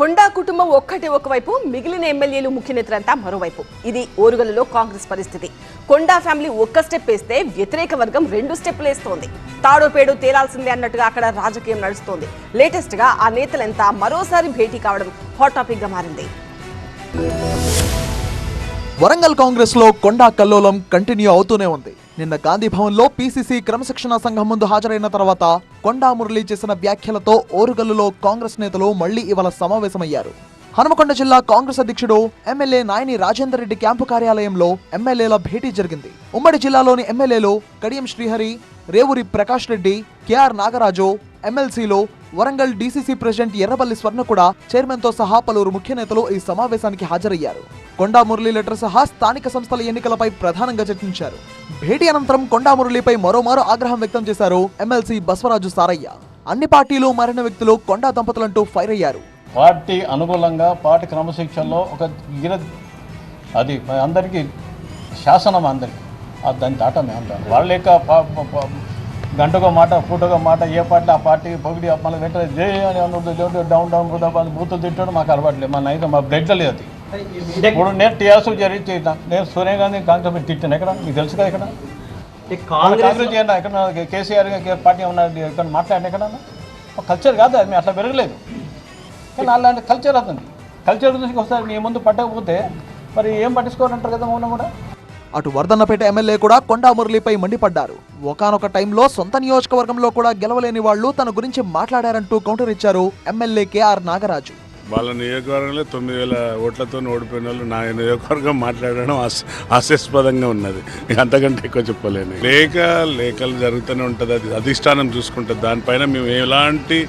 కొండా కుటుంబం ఒక్కటే ఒకవైపు మిగిలిన ఎమ్మెల్యేలు ముఖ్య నేతలంతా మరోవైపు. ఇది ఓరుగలలో కాంగ్రెస్ పరిస్థితి. కొండా ఫ్యామిలీ ఒక్క స్టెప్ వేస్తే వ్యతిరేక వర్గం రెండు స్టెప్లు వేస్తోంది. తాడోపేడు తేలాల్సిందే అన్నట్టుగా అక్కడ రాజకీయం నడుస్తోంది. లేటెస్ట్గా ఆ నేతలంతా మరోసారి భేటీ కావడం హాట్ టాపిక్గా మారింది. వరంగల్ కాంగ్రెస్లో కొండా కల్లోలం కంటిన్యూ అవుతూనే ఉంది. నిన్న గాంధీ భవన్లో పీసీసీ క్రమశిక్షణ సంఘం ముందు హాజరైన తర్వాత కొండా మురళి చేసిన వ్యాఖ్యలతో ఓరుగల్లులో కాంగ్రెస్ నేతలు మళ్ళీ ఇవాళ సమావేశమయ్యారు. హనుమకొండ జిల్లా కాంగ్రెస్ అధ్యక్షుడు ఎమ్మెల్యే నాయని రాజేందర్ రెడ్డి క్యాంపు కార్యాలయంలో ఎమ్మెల్యేల భేటీ జరిగింది. ఉమ్మడి జిల్లాలోని ఎమ్మెల్యేలు కడియం శ్రీహరి రేవూరి ప్రకాష్ రెడ్డి కెఆర్ నాగరాజు ఎమ్మెల్సీలో వరంగల్ డీసీసీ ప్రెసిడెంట్ ఎర్రబల్లి స్వర్ణ కూడా చైర్మన్తో సహా పలువురు ముఖ్య నేతలు ఈ సమావేశానికి హాజరయ్యారు. కొండా మురళీ లెటర్ సహా స్థానిక సంస్థల ఎన్నికలపై ప్రధానంగా చర్చించారు. భేటీ అనంతరం కొండా మురళీపై మరోమారు ఆగ్రహం వ్యక్తం చేశారు ఎమ్మెల్సీ బసవరాజు సారయ్య. అన్ని పార్టీలు మారిన వ్యక్తులు కొండా దంపతులంటూ ఫైర్ అయ్యారు. పార్టీ అనుకూలంగా పార్టీ క్రమశిక్షణలో ఒక గిర అది అందరికీ శాసనం అందరికి. దాని దాన్ని దాటమే అంటారు వాళ్ళ యొక్క గంటకో మాట పూటకో మాట ఏ పార్టీ ఆ పార్టీ పొగిడి మళ్ళీ వెంటనే జే అని అనుకుంటూ డౌన్ డౌన్ బుధాబాద్ బూతులు తిట్టడం మాకు అలవాట్లేదు మన అయితే మా బ్లడ్లో లేదు అది. ఇప్పుడు నేను టీఆర్ఎస్ జరిగి చేద్దాం నేను సోనియా గాంధీ కాంగ్రెస్ తిట్టాను ఎక్కడ? మీకు తెలుసు కదా ఎక్కడ? కాంగ్రెస్ చేయండి ఎక్కడ? కేసీఆర్ పార్టీ ఏమన్నా ఎక్కడ మాట్లాడిన ఎక్కడ? కల్చర్ కాదు అది అట్లా పెరగలేదు. కానీ అలాంటి కల్చర్ అవుతుంది కల్చర్ గురించి ఒకసారి మీ ముందు పట్టకపోతే మరి ఏం పట్టించుకోవాలంటారు కదా మౌనం కూడా? అటు వర్ధన్నపేట ఎమ్మెల్యే కూడా కొండా మురళిపై మండిపడ్డారు. ఒకానొక టైంలో సొంత నియోజకవర్గంలో కూడా గెలవలేని వాళ్ళు తన గురించి మాట్లాడారంటూ కౌంటర్ ఇచ్చారు ఎమ్మెల్యే కేఆర్ నాగరాజు. వాళ్ళ నియోజకవర్గంలో తొమ్మిది వేల ఓట్లతో ఓడిపోయిన వాళ్ళు నా నియోజకవర్గం మాట్లాడడం హాస్యాస్పదంగా ఉన్నది. అంతకంటే ఎక్కువ చెప్పలేను. లేక లేఖలు జరుగుతూనే ఉంటుంది. అది అధిష్టానం చూసుకుంటుంది. దానిపైన మేము ఎలాంటి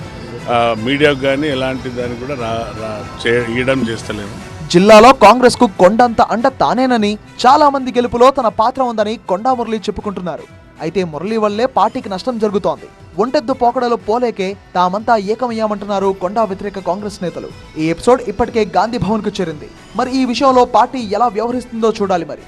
మీడియాకు కానీ ఎలాంటి దాన్ని కూడా రా చేయడం చేస్తలేము. జిల్లాలో కాంగ్రెస్కు కొండంత అండ తానేనని చాలా మంది గెలుపులో తన పాత్ర ఉందని కొండా మురళి చెప్పుకుంటున్నారు. అయితే మురళి వల్లే పార్టీకి నష్టం జరుగుతోంది. ఒంటెద్దు పోకడలు పోలేకే తామంతా ఏకమయ్యామంటున్నారు కొండా వ్యతిరేక కాంగ్రెస్ నేతలు. ఈ ఎపిసోడ్ ఇప్పటికే గాంధీ భవన్కు చేరింది. మరి ఈ విషయంలో పార్టీ ఎలా వ్యవహరిస్తుందో చూడాలి మరి.